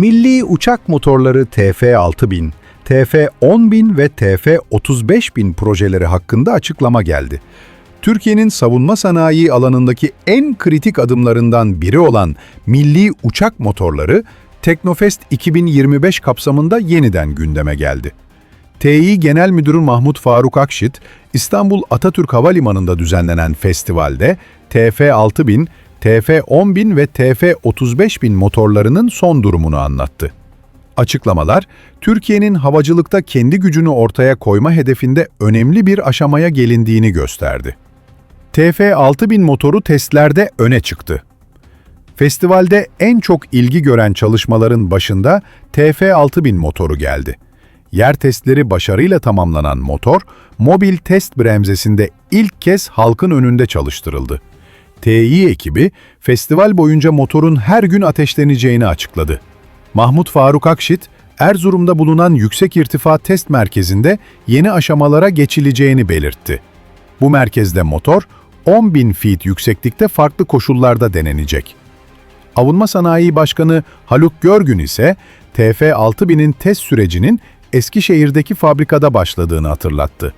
Milli uçak motorları TF6000, TF10000 ve TF35000 projeleri hakkında açıklama geldi. Türkiye'nin savunma sanayi alanındaki en kritik adımlarından biri olan milli uçak motorları Teknofest 2025 kapsamında yeniden gündeme geldi. Tİ Genel Müdürü Mahmut Faruk Akşit, İstanbul Atatürk Havalimanı'nda düzenlenen festivalde TF6000, TF10000 ve TF35000 motorlarının son durumunu anlattı. Açıklamalar, Türkiye'nin havacılıkta kendi gücünü ortaya koyma hedefinde önemli bir aşamaya gelindiğini gösterdi. TF6000 motoru testlerde öne çıktı. Festivalde en çok ilgi gören çalışmaların başında TF6000 motoru geldi. Yer testleri başarıyla tamamlanan motor, mobil test bremzesinde ilk kez halkın önünde çalıştırıldı. Tİ ekibi, festival boyunca motorun her gün ateşleneceğini açıkladı. Mahmut Faruk Akşit, Erzurum'da bulunan Yüksek İrtifa Test Merkezi'nde yeni aşamalara geçileceğini belirtti. Bu merkezde motor, 10.000 feet yükseklikte farklı koşullarda denenecek. Avunma Sanayi Başkanı Haluk Görgün ise TF6000'in test sürecinin Eskişehir'deki fabrikada başladığını hatırlattı.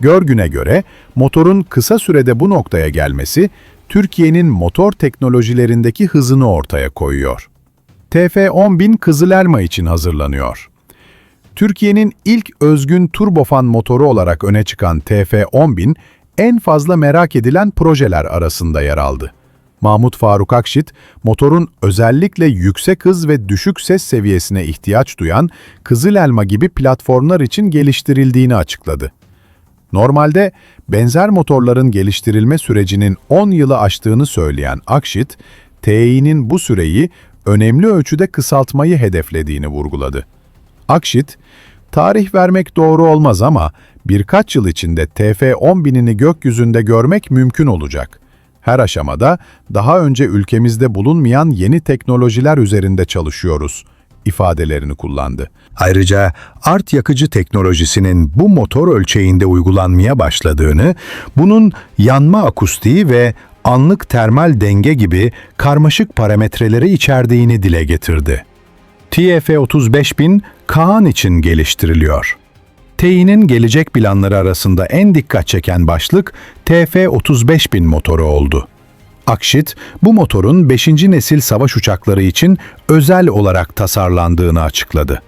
Görgün'e göre motorun kısa sürede bu noktaya gelmesi Türkiye'nin motor teknolojilerindeki hızını ortaya koyuyor. TF10000 Kızılelma için hazırlanıyor. Türkiye'nin ilk özgün turbofan motoru olarak öne çıkan TF10000 en fazla merak edilen projeler arasında yer aldı. Mahmut Faruk Akşit, motorun özellikle yüksek hız ve düşük ses seviyesine ihtiyaç duyan Kızılelma gibi platformlar için geliştirildiğini açıkladı. Normalde benzer motorların geliştirilme sürecinin 10 yılı aştığını söyleyen Akşit, TEİ'nin bu süreyi önemli ölçüde kısaltmayı hedeflediğini vurguladı. Akşit, tarih vermek doğru olmaz ama birkaç yıl içinde TF10.000'ini gökyüzünde görmek mümkün olacak. Her aşamada daha önce ülkemizde bulunmayan yeni teknolojiler üzerinde çalışıyoruz ifadelerini kullandı. Ayrıca art yakıcı teknolojisinin bu motor ölçeğinde uygulanmaya başladığını, bunun yanma akustiği ve anlık termal denge gibi karmaşık parametreleri içerdiğini dile getirdi. TF35000 Kaan için geliştiriliyor. TEİ'nin gelecek planları arasında en dikkat çeken başlık TF35000 motoru oldu. Akşit, bu motorun 5. nesil savaş uçakları için özel olarak tasarlandığını açıkladı.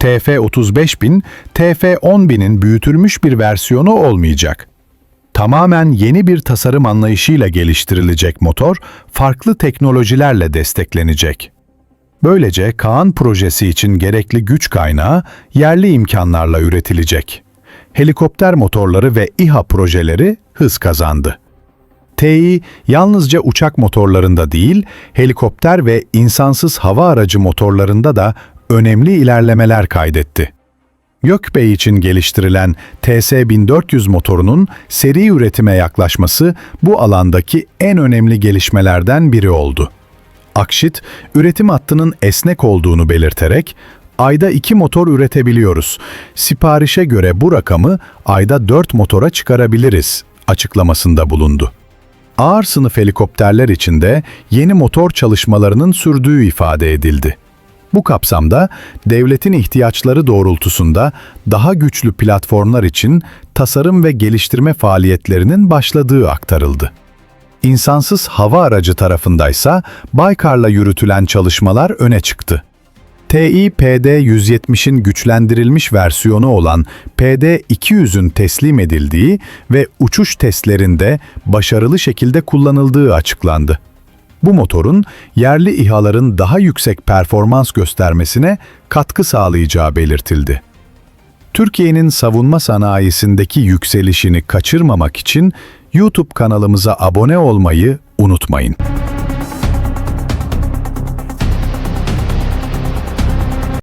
TF35000, TF10000'in büyütülmüş bir versiyonu olmayacak. Tamamen yeni bir tasarım anlayışıyla geliştirilecek motor, farklı teknolojilerle desteklenecek. Böylece Kaan projesi için gerekli güç kaynağı yerli imkanlarla üretilecek. Helikopter motorları ve İHA projeleri hız kazandı. Tİ yalnızca uçak motorlarında değil, helikopter ve insansız hava aracı motorlarında da önemli ilerlemeler kaydetti. Gökbey için geliştirilen TS1400 motorunun seri üretime yaklaşması bu alandaki en önemli gelişmelerden biri oldu. Akşit, üretim hattının esnek olduğunu belirterek, ayda iki motor üretebiliyoruz. Siparişe göre bu rakamı ayda dört motora çıkarabiliriz açıklamasında bulundu. Ağır sınıf helikopterler için de yeni motor çalışmalarının sürdüğü ifade edildi. Bu kapsamda devletin ihtiyaçları doğrultusunda daha güçlü platformlar için tasarım ve geliştirme faaliyetlerinin başladığı aktarıldı. İnsansız hava aracı tarafındaysa Baykar'la yürütülen çalışmalar öne çıktı. Tİ PD-170'in güçlendirilmiş versiyonu olan PD-200'ün teslim edildiği ve uçuş testlerinde başarılı şekilde kullanıldığı açıklandı. Bu motorun yerli İHA'ların daha yüksek performans göstermesine katkı sağlayacağı belirtildi. Türkiye'nin savunma sanayisindeki yükselişini kaçırmamak için YouTube kanalımıza abone olmayı unutmayın.